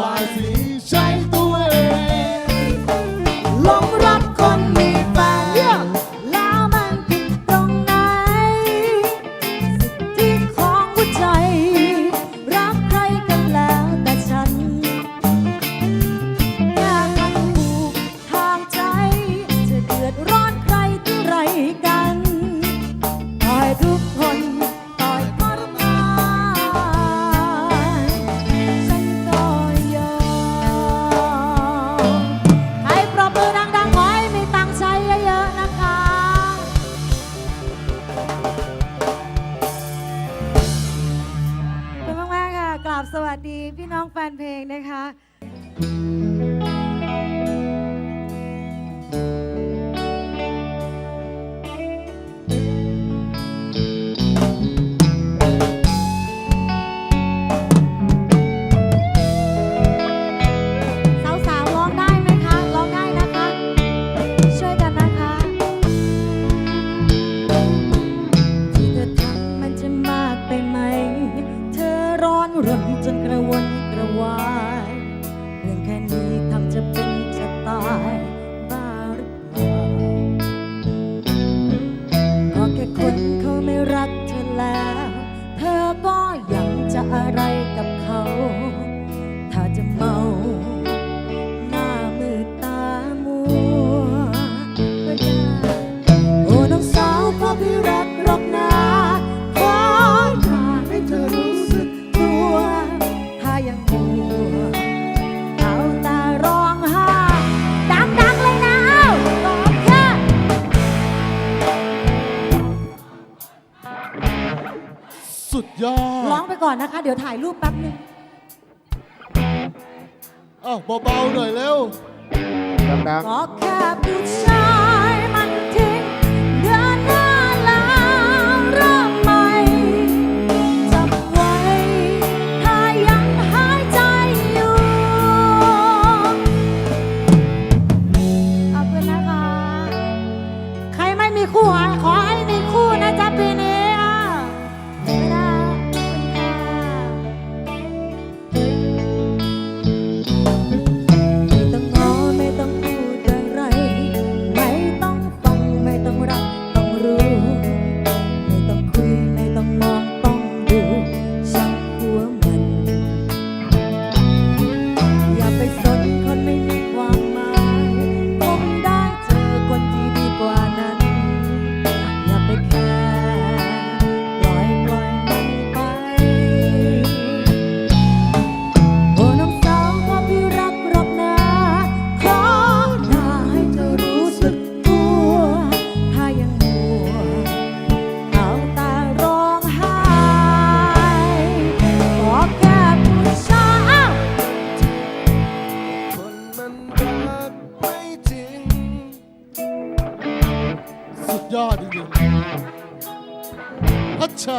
by sea. บสวัสดีพี่น้องแฟนเพลงนะคะ ยอร้องไปก่อนนะคะ เดี๋ยวถ่ายรูปแป๊บนึง อ้าเบาๆหน่อยเร็ว ดังขอแค ਯਾਦ ਦਿਓ ਅੱਛਾ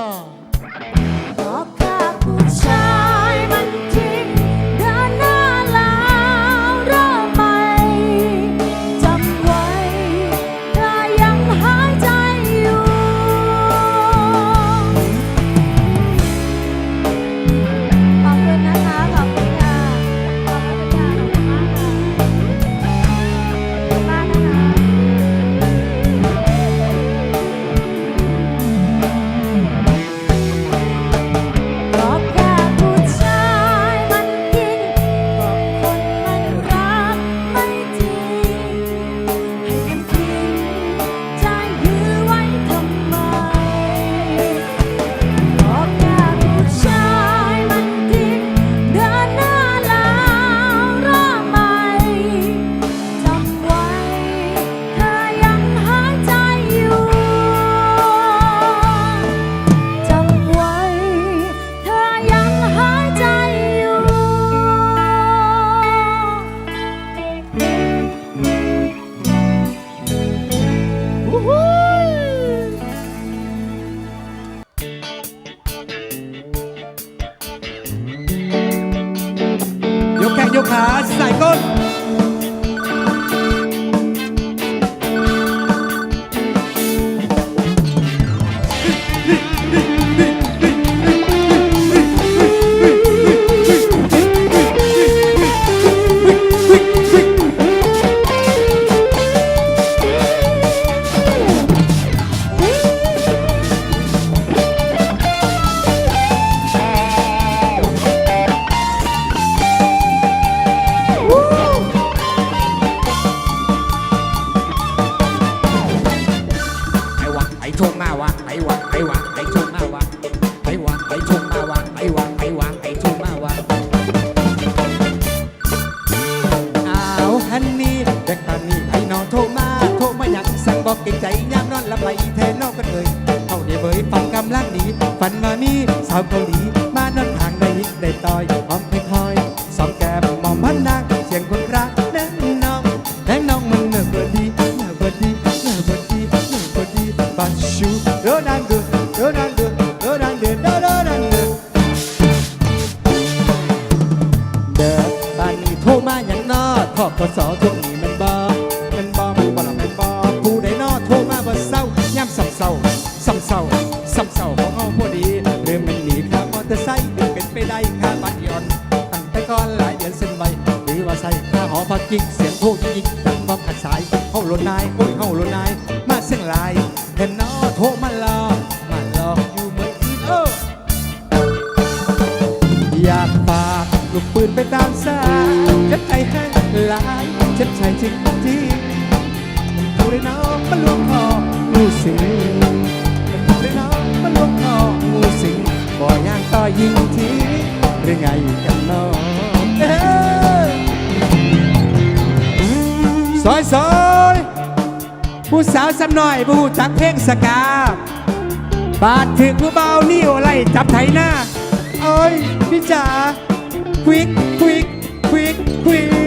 ดังเดือโดโดนังเดือเด้อบ้านนี้โทรมาอย่างนอทอกกสอทวงนี้มันบ่มันบ่มันบ่ละมันบ่ผู้ใดนอโทรมาบ่เศร้าย่ำซ้ำเศร้าซ้ำเศร้าซ้ำเศร้าของเฮาพอดีเรื่องมันหนีค่ามอเตอร์ไซค์หรือเป็นไปได้ค่าบัตรย้อนตั้งแต่ก่อนหลายเดือนเส้นไว้หรือว่าใส่ค่าหอพักกิ๊กเสียงโทรยิกดังบ้อมขัดสายเฮาโลนายโอ้ยเฮาโลนายมาเสียงลาย ตามสายเจ็บใจแห้งหลายเจ็บใจจริงจริงผู้ได้น้องมันลวงคองูสิงผู้ได้น้องมันลวงคองูสิงบ่อย่างต่อยิงทีหรือไงกันน้องเอ้ยซอยซอยผู้สาวสำน้อยผู้จักเพลงสกาบาดถึงผู้เบานิ้วไล่จับไถหน้า โอ้ยพี่จ๋า quick, quick, quick, quick.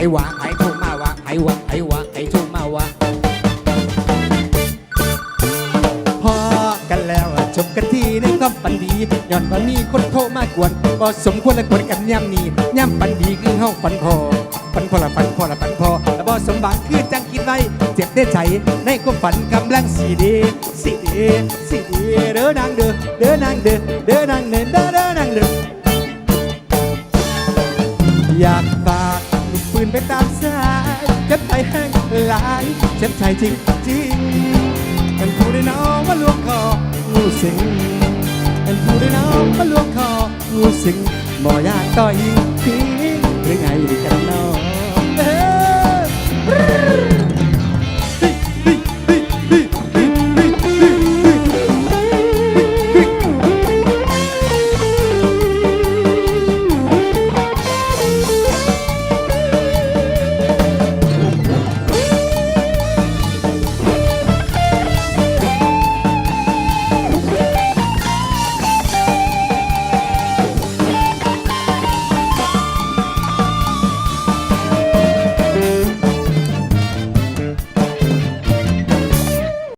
ไผวะไผโทรมาวะไผวะไผวะไผโทรมาวะพอกันแล้วจบกันทีในความปันดีย้อนว่ามีคนโทรมากวนบ่สมควรและควรกันย่ำนี้ย่ำปันดีคือเฮาปันพอปันพอละปันพอละปันพอและบ่สมบังคือจังคิดไว้เจ็บได้ใจในความฝันกำลังสีดีสีดีสีดีเด้อนางเด้อเด้อนางเด้อเด้อนางเด้อเด้อเด้อนางเด้ออยากฝาก ไปตามสายเจ็บใจแห้งหลายเจ็บใจจริงจริงๆเป็นผู้ได้น้องมาลวงคองูสิงมันผู้ได้น้องมาลวงคองูสิงบ่อยากต่อยิงทิ้งหรือไงกันน้อง